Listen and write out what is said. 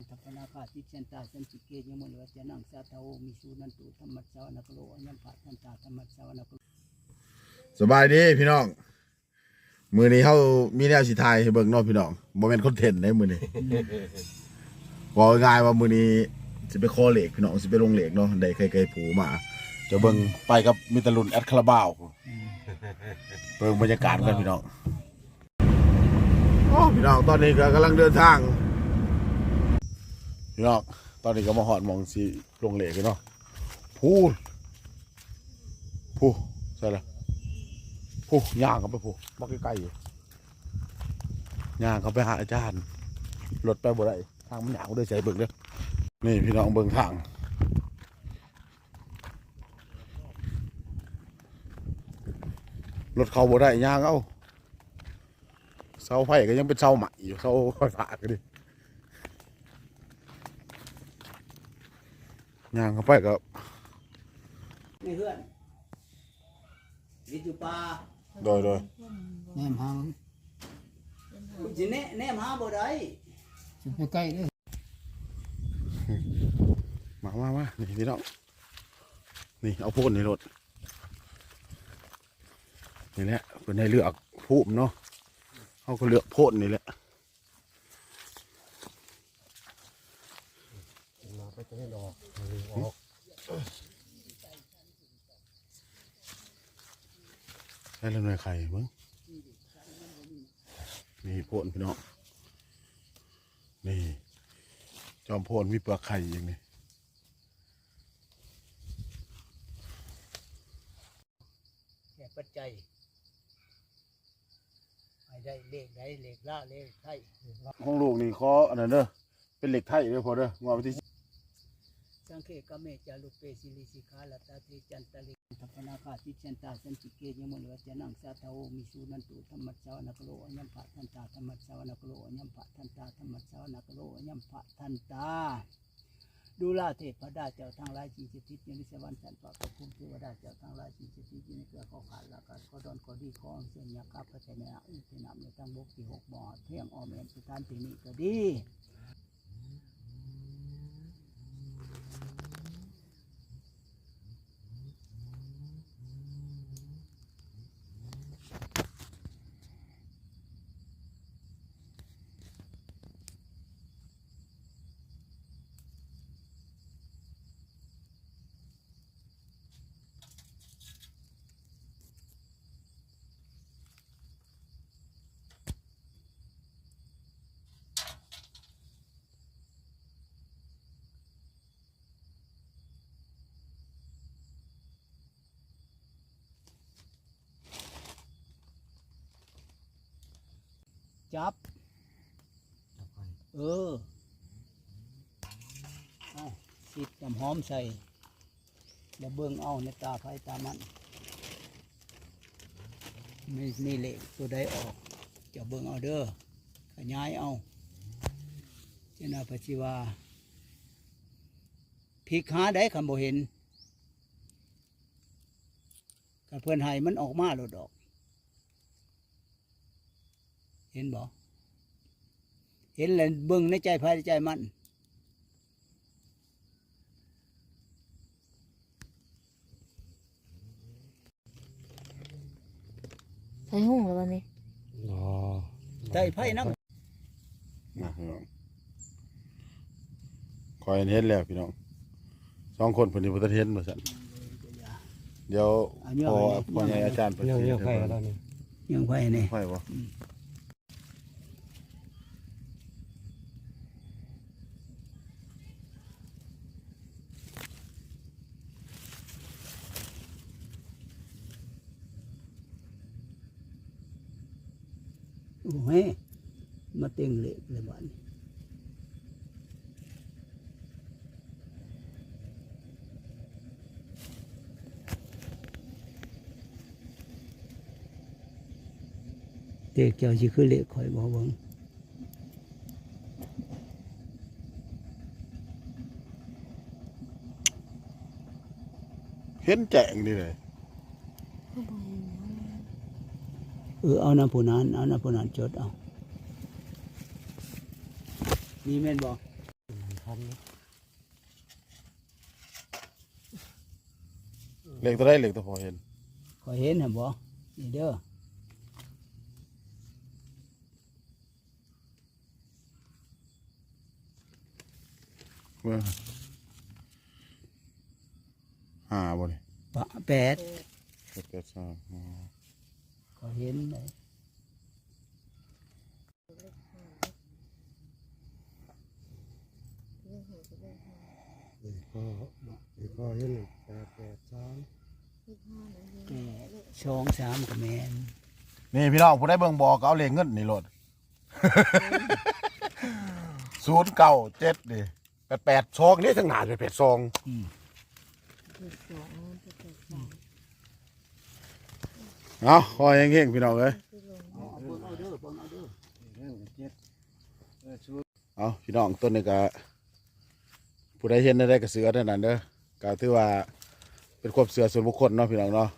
ทัพนาคาติชันตาสันติเกยมลวัจนังสาทาโอมิสุนันตุธรรมัสสาวนกโลอัญญมภะทันตาธรรมัสสาวนกโลสบายดีพี่น้อง มือนี้เขามีแนวสิทายให้เบิ่งเนาะพี่น้องบ่แม่นคอนเทนต์ในมือนี้บอกง่ายๆว่ามือนี้สิไปคอเหล็กพี่น้องสิไปลงเหล็กเนาะได้เคยๆผูมา จะเบิ่งไปกับมิตรลุนแอดคาราบาวเบิ่งบรรยากาศกันพี่น้องโอ้พี่น้องตอนนี้ก็กำลังเดินทาง พี่น้องตอนนี้ก็มาหอดมองสิลงเหล็กกันเนาะพูดพูใช่ละผู้ย่างเขาไปผู้มาใกล้ๆอยู่ย่างเขาไปหาอาจารย์รถไปบ่ได้ทางมันหยาวด้วยใจเบิ่งเด้อนี่พี่น้องเบิ่งทางรถเขาบ่ได้ย่างเอาเสาไฟก็ยังเป็นเสาใหม่อยู่เสาไฟฟ้าก็ดิ ย่างเข้าไปก็นี่เพื่อนวิจุปาโดยโดยแนมหางจิแนแนมหาบ่ได้สิไปใกล้เด้อมามามานี่พี่น้องนี่เอาพูนในรถนี่แหละเป็นให้เลือกพูมเนาะเขาก็เลือกโพดนี่แหละ มาไป จะให้ดอกออกให้เรื่องหน่อยไข่มึงนี่โพนพี่น้องนี่จอมโพนมีเปลือกไข่อย่างนี้แก่ปัจจัยให้ได้เลขใดเลขละเลขไทย ของลูกนี่ขออันนั้นเด้อเป็นเหล็กไทยเด้อพอเด้องอไปที่สัง เขกเมจารุเปสิลิสิกาลตาเทจันตะลิทัพนาคาติชันตาสันติเกยมลวัจนังสาทาโอมิสุนันตุธรรมัสสาวนักโลอัญญมภะทันตาธรรมัสสาวนักโลอัญญมภะทันตาธรรมัสสาวนักโลอัญญมภะทันตาดูลาเทพดาเจ้าทางหลายจีสิทิศอยู่ในสวรรค์สันปะกภูมิเทวดาเจ้าทางหลายจีสิทิศอยู่ในเกลือข้อขาดละกันก็ดอนก็ดีข้อเสียงยาคับพระเจ้าในอุทนามในตั้งบกที่หกบ่อเที่ยงออมเอ็นสถานที่นี้ก็ดี จับ เออเอาสิดน้ำหอมใส่แล้วเบิ่งเอาในตาไฟตามันไม่นี่เหล็กตัวใดออกจะเบิ่งเอาเด้อขยายเอาเจนาปชิวาพลิกหาได้คำบ่เห็นกับเพื่อนให้มันออกมาโลดออก เห็นบ่เห็นแล้วเบิ่งในใจภายในใจมันใส่ห้องแล้ววันนี้รอใจไพ่น้ำนะพี่น้องคอยเห็นแล้วพี่น้องสองคนเพิ่นนี่บ่ทันเห็นว่าซั่นเดี๋ยวพอพอใหญ่อาจารย์เพิ่นเรื่องสิเรื่องให้ไฟเบิ่งแล้วนี่ ยังไพ่นี่ไฟบ่ โอ้โหมาเต็งเล็กเลยบ้านเด็กเจ้าสิคือเล็กคอยบอกวังเห็นแจ้งนี่เลย เออเอาน้ำผู้นั้นเอาน้ำผู้นั้นจดเอานี่แม่นบอกทันนะเหล็กตัวได้เหล็กตัวพอเห็นขอยเห็นเห็นบ่นี่เด้อเบิ่งห้าบ่นี่ปะแปด เจ็ดแปดสอง อ๋อเห็นเลยเด็กก็เด็กก็เห็นแปดแปดสามแปดสองสามกแมนนี่พี่น้องผู้ได้เบิ่งบอกเอาเล็กเงินนี่โลดศูนย์เก้าเจ็ดดิแปดแปดสองนี่ทั้งหนาแปดสอง อืมเอาคองๆพี่น้อง เอ้ยเอาเบิ่งเอาเด้อเบิ่งเอาเด้อเองเออชุดเอาพี่น้องต้นนี้ก็ผู้ใดเห็นได้ก็เสือเท่านั้นเด้อก็ถือว่าเป็นความเสือส่วนบุคคลเนาะพี่น้องเนาะ